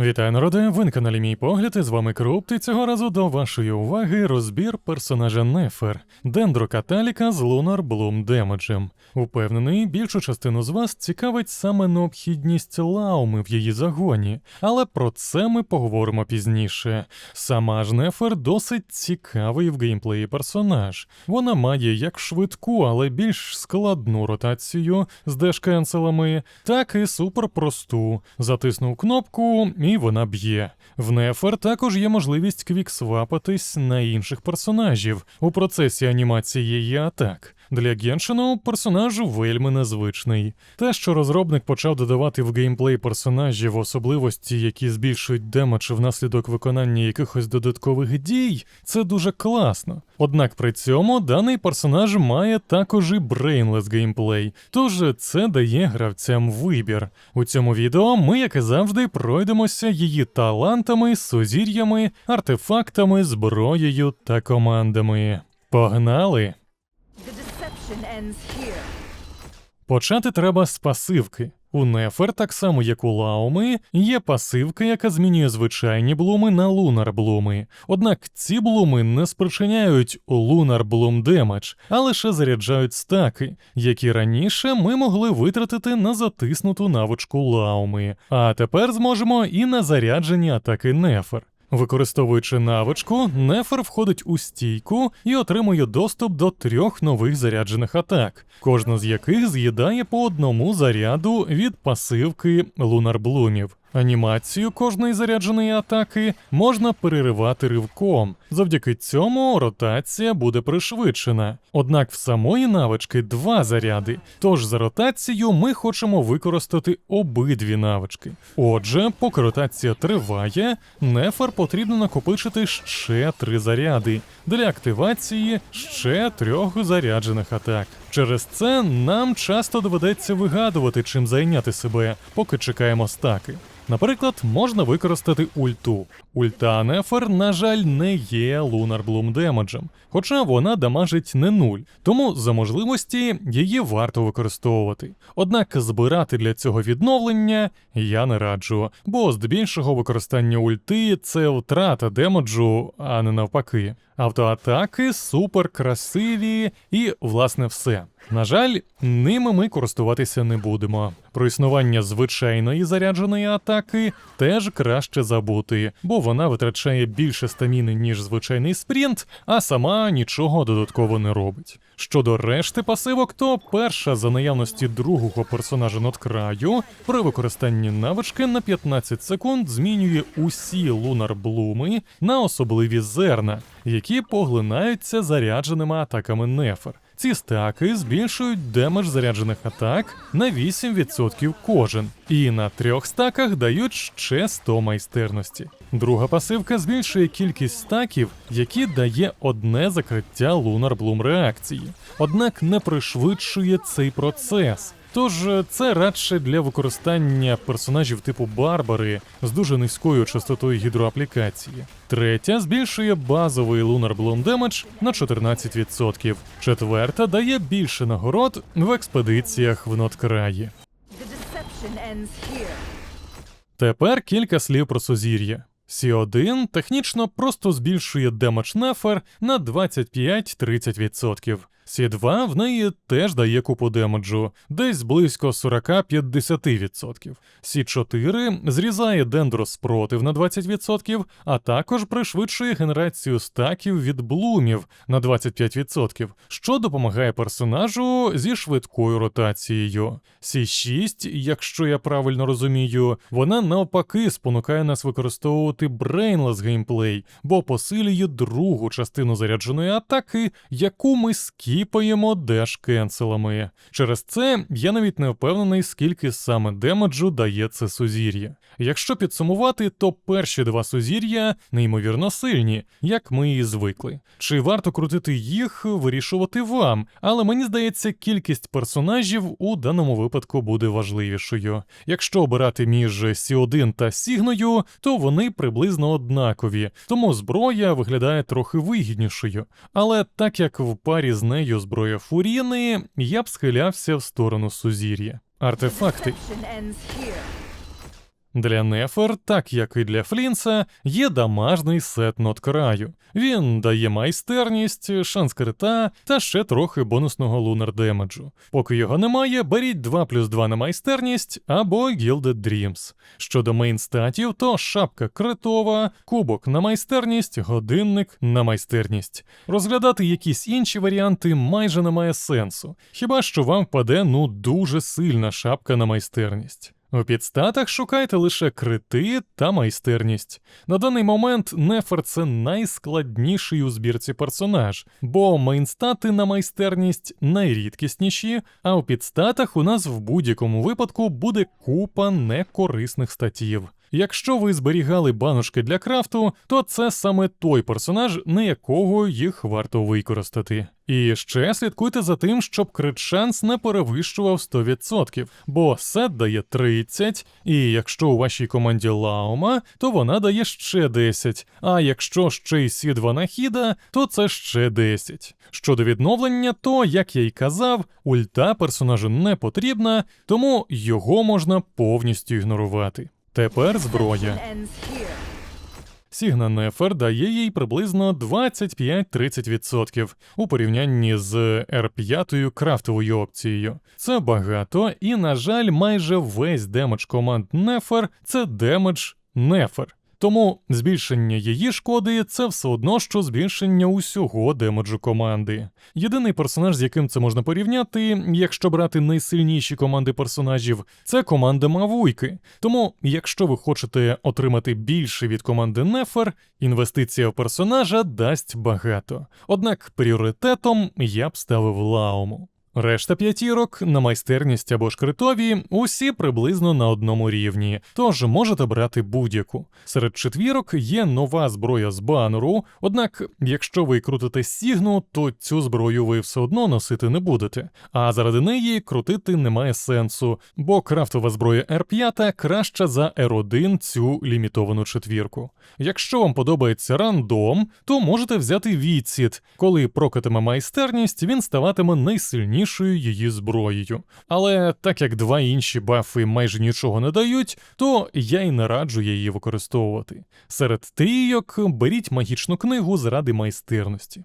Вітаю народи, ви на каналі Мій Погляд, і з вами Крупт, і цього разу до вашої уваги розбір персонажа Нефер, дендрокаталіка з Lunar Bloom Демеджем. Упевнений, більшу частину з вас цікавить саме необхідність лауми в її загоні, але про це ми поговоримо пізніше. Сама ж Нефер досить цікавий в геймплеї персонаж. Вона має як швидку, але більш складну ротацію з дешкенселами, так і суперпросту. Затиснув кнопку, вона б'є. В Нефер також є можливість квіксвапатись на інших персонажів у процесі анімації її атак. Для Геншину персонаж вельми незвичний. Те, що розробник почав додавати в геймплей персонажів особливості, які збільшують демедж внаслідок виконання якихось додаткових дій, це дуже класно. Однак при цьому даний персонаж має також і брейнлес геймплей, тож це дає гравцям вибір. У цьому відео ми, як і завжди, пройдемося її талантами, сузір'ями, артефактами, зброєю та командами. Погнали! Почати треба з пасивки. У Нефер, так само як у Лауми, є пасивка, яка змінює звичайні блуми на лунар блуми. Однак ці блуми не спричиняють лунар блум демедж, а лише заряджають стаки, які раніше ми могли витратити на затиснуту навичку Лауми. А тепер зможемо і на заряджені атаки Нефер. Використовуючи навичку, Нефер входить у стійку і отримує доступ до трьох нових заряджених атак, кожна з яких з'їдає по одному заряду від пасивки лунарблумів. Анімацію кожної зарядженої атаки можна переривати ривком. Завдяки цьому ротація буде пришвидшена. Однак в самої навички два заряди. Тож за ротацію ми хочемо використати обидві навички. Отже, поки ротація триває, нефер потрібно накопичити ще три заряди для активації ще трьох заряджених атак. Через це нам часто доведеться вигадувати, чим зайняти себе, поки чекаємо стаки. Наприклад, можна використати ульту. Ульта Нефер, на жаль, не є Bloom демеджем, хоча вона дамажить не нуль, тому за можливості її варто використовувати. Однак збирати для цього відновлення я не раджу, бо здебільшого використання ульти це втрата демеджу, а не навпаки. Автоатаки супер красиві і, власне, все. На жаль, ними ми користуватися не будемо. Про існування звичайної зарядженої атаки теж краще забути, бо вона витрачає більше стаміни, ніж звичайний спринт, а сама нічого додатково не робить. Щодо решти пасивок, то перша за наявності другого персонажа надкраю при використанні навички на 15 секунд змінює усі лунар блуми на особливі зерна, які поглинаються зарядженими атаками Нефер. Ці стаки збільшують демедж заряджених атак на 8% кожен, і на трьох стаках дають ще 100 майстерності. Друга пасивка збільшує кількість стаків, які дає одне закриття Lunar Bloom реакції, однак не пришвидшує цей процес. Тож е, це радше для використання персонажів типу Барбари з дуже низькою частотою гідроаплікації. Третя збільшує базовий Lunar Bloom Damage на 14%. Четверта дає більше нагород в експедиціях в Ноткраї. Тепер кілька слів про сузір'я. Сі1 технічно просто збільшує демедж нефер на 25-30%. Сі2 в неї теж дає купу демеджу, десь близько 40-50%. Сі4 зрізає дендроспротив на 20%, а також пришвидшує генерацію стаків від блумів на 25%, що допомагає персонажу зі швидкою ротацією. Сі6, якщо я правильно розумію, вона навпаки спонукає нас використовувати брейнлес геймплей, бо посилює другу частину зарядженої атаки, яку ми скіпаємо деш-кенселами. Через це я навіть не впевнений, скільки саме демеджу дає це сузір'я. Якщо підсумувати, то перші два сузір'я неймовірно сильні, як ми і звикли. Чи варто крутити їх, вирішувати вам, але мені здається, кількість персонажів у даному випадку буде важливішою. Якщо обирати між Сі1 та Сігною, то вони приблизно однакові, тому зброя виглядає трохи вигіднішою. Але так як в парі з нею зброя Фуріни, я б схилявся в сторону сузір'я. Артефакти. Для Нефер, так як і для Флінса, є дамажний сет нот краю. Він дає майстерність, шанс крита та ще трохи бонусного лунар демеджу. Поки його немає, беріть 2 плюс 2 на майстерність або Gilded Dreams. Щодо мейн статів, то шапка критова, кубок на майстерність, годинник на майстерність. Розглядати якісь інші варіанти майже немає сенсу, хіба що вам впаде ну дуже сильна шапка на майстерність. У підстатах шукайте лише крити та майстерність. На даний момент Нефер це найскладніший у збірці персонаж, бо мейнстати на майстерність найрідкісніші, а у підстатах у нас в будь-якому випадку буде купа некорисних статів. Якщо ви зберігали баночки для крафту, то це саме той персонаж, на якого їх варто використати. І ще слідкуйте за тим, щоб крит шанс не перевищував 100%, бо сет дає 30, і якщо у вашій команді Лаума, то вона дає ще 10, а якщо ще й сі 2 нахіда, то це ще 10. Щодо відновлення, то, як я й казав, ульта персонажу не потрібна, тому його можна повністю ігнорувати. Тепер зброя. Сігна Нефер дає їй приблизно 25-30% у порівнянні з R5 крафтовою опцією. Це багато, і, на жаль, майже весь демедж команд Нефер це демедж Нефер. Тому збільшення її шкоди це все одно, що збільшення усього демеджу команди. Єдиний персонаж, з яким це можна порівняти, якщо брати найсильніші команди персонажів, це команда Мавуйки. Тому, якщо ви хочете отримати більше від команди Нефер, інвестиція в персонажа дасть багато. Однак пріоритетом я б ставив Лауму. Решта п'ятірок на майстерність або шкритові усі приблизно на одному рівні, тож можете брати будь-яку. Серед четвірок є нова зброя з банеру, однак, якщо ви крутите сігну, то цю зброю ви все одно носити не будете. А заради неї крутити немає сенсу, бо крафтова зброя R5 краща за R1 цю лімітовану четвірку. Якщо вам подобається рандом, то можете взяти відсід. Коли прокатиме майстерність, він ставатиме найсильнішою її зброєю. Але так як два інші бафи майже нічого не дають, то я й не раджу її використовувати. Серед трійок беріть магічну книгу заради майстерності.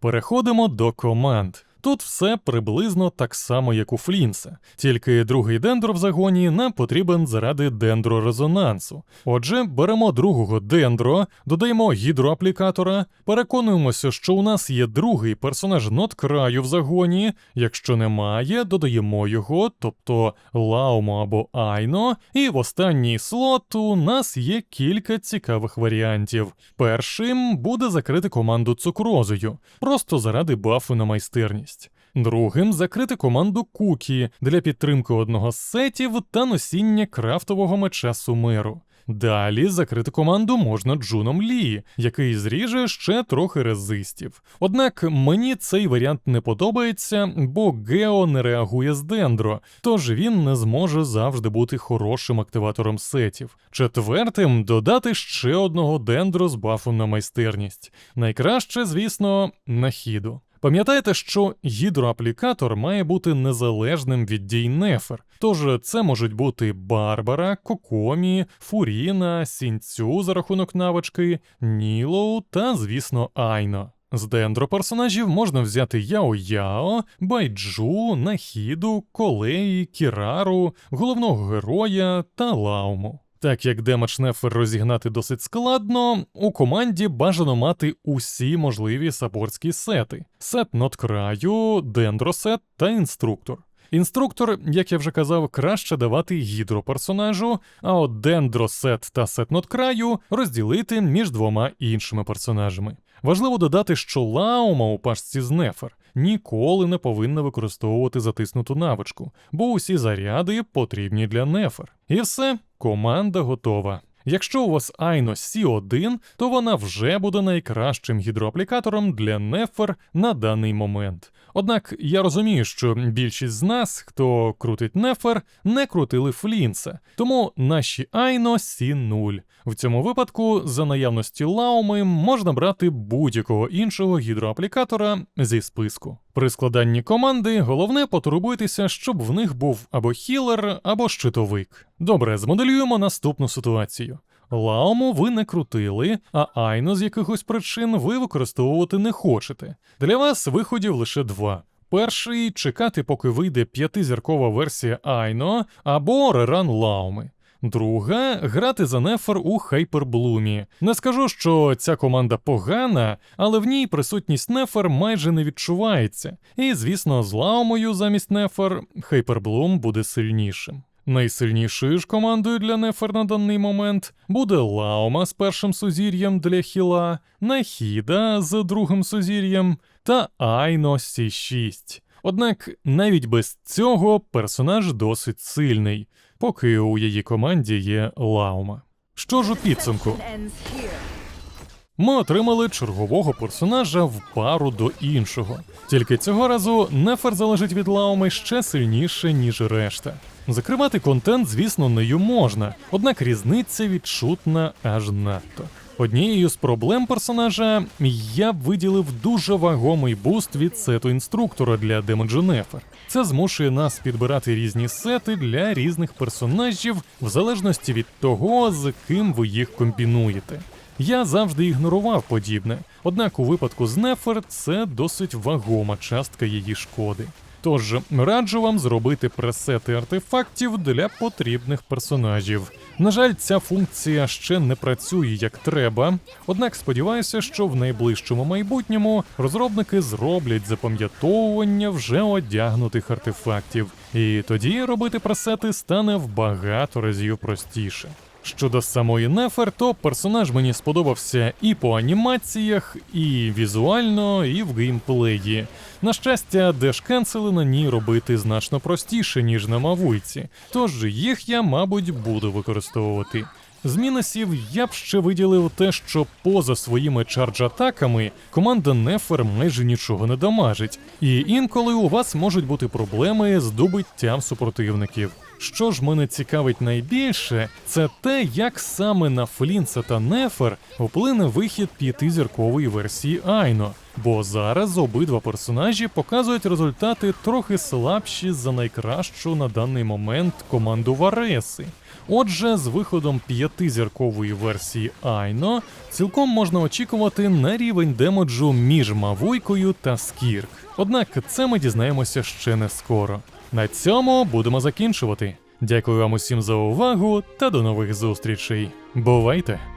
Переходимо до команд. Тут все приблизно так само, як у Флінса, тільки другий дендро в загоні нам потрібен заради дендрорезонансу. Отже, беремо другого дендро, додаємо гідроаплікатора, переконуємося, що у нас є другий персонаж нот краю в загоні. Якщо немає, додаємо його, тобто Лаумо або Айно. І в останній слот у нас є кілька цікавих варіантів. Першим буде закрити команду цукрозою, просто заради бафу на майстерність. Другим закрити команду Кукі для підтримки одного з сетів та носіння крафтового меча Сумеру. Далі закрити команду можна Джуном Лі, який зріже ще трохи резистів. Однак мені цей варіант не подобається, бо Гео не реагує з дендро, тож він не зможе завжди бути хорошим активатором сетів. Четвертим додати ще одного дендро з бафом на майстерність. Найкраще, звісно, на хіду. Пам'ятайте, що гідроаплікатор має бути незалежним від дій Нефер, тож це можуть бути Барбара, Кокомі, Фуріна, Сінцю за рахунок навички, Нілоу та, звісно, Айно. З дендро персонажів можна взяти Яо-Яо, Байджу, Нахіду, Колеї, Кірару, головного героя та Лауму. Так як демедж Нефер розігнати досить складно, у команді бажано мати усі можливі саппортські сети: сет нот краю, дендросет та інструктор. Інструктор, як я вже казав, краще давати гідроперсонажу, а от дендросет та сет нот краю розділити між двома іншими персонажами. Важливо додати, що лаума у пашці з Нефер ніколи не повинна використовувати затиснуту навичку, бо усі заряди потрібні для Нефер. І все, команда готова. Якщо у вас Айно Сі1, то вона вже буде найкращим гідроаплікатором для Нефер на даний момент. Однак я розумію, що більшість з нас, хто крутить Нефер, не крутили Флінса, тому наші Айно Сі 0. В цьому випадку, за наявності лауми, можна брати будь-якого іншого гідроаплікатора зі списку. При складанні команди головне потурбуйтеся, щоб в них був або хілер, або щитовик. Добре, змоделюємо наступну ситуацію. Лауму ви не крутили, а Айно з якихось причин ви використовувати не хочете. Для вас виходів лише два. Перший чекати, поки вийде п'ятизіркова версія Айно або реран Лауми. Друга грати за Нефер у Хайперблумі. Не скажу, що ця команда погана, але в ній присутність Нефер майже не відчувається. І, звісно, з Лаумою замість Нефер Хайперблум буде сильнішим. Найсильнішою ж командою для Нефер на даний момент буде Лаума з першим сузір'ям для Хіла, Нахіда з другим сузір'ям та Айно Сі6. Однак навіть без цього персонаж досить сильний, поки у її команді є Лаума. Що ж у підсумку? Ми отримали чергового персонажа в пару до іншого. Тільки цього разу Нефер залежить від Лауми ще сильніше, ніж решта. Закривати контент, звісно, нею можна, однак різниця відчутна аж надто. Однією з проблем персонажа я б виділив дуже вагомий буст від сету інструктора для демеджу Нефер. Це змушує нас підбирати різні сети для різних персонажів в залежності від того, з ким ви їх комбінуєте. Я завжди ігнорував подібне, однак у випадку з Нефер це досить вагома частка її шкоди. Тож раджу вам зробити пресети артефактів для потрібних персонажів. На жаль, ця функція ще не працює як треба, однак сподіваюся, що в найближчому майбутньому розробники зроблять запам'ятовування вже одягнутих артефактів, і тоді робити пресети стане в багато разів простіше. Щодо самої Нефер, то персонаж мені сподобався і по анімаціях, і візуально, і в геймплеї. На щастя, дешкенсели на ній робити значно простіше, ніж на Мавуйці, тож їх я, мабуть, буду використовувати. З мінусів я б ще виділив те, що поза своїми чардж-атаками команда Нефер майже нічого не дамажить, і інколи у вас можуть бути проблеми з добиттям супротивників. Що ж мене цікавить найбільше, це те, як саме на Флінса та Нефер вплине вихід п'ятизіркової версії Айно. Бо зараз обидва персонажі показують результати трохи слабші за найкращу на даний момент команду Вареси. Отже, з виходом п'ятизіркової версії Айно цілком можна очікувати на рівень демоджу між Мавуйкою та Скірк. Однак це ми дізнаємося ще не скоро. На цьому будемо закінчувати. Дякую вам усім за увагу та до нових зустрічей. Бувайте!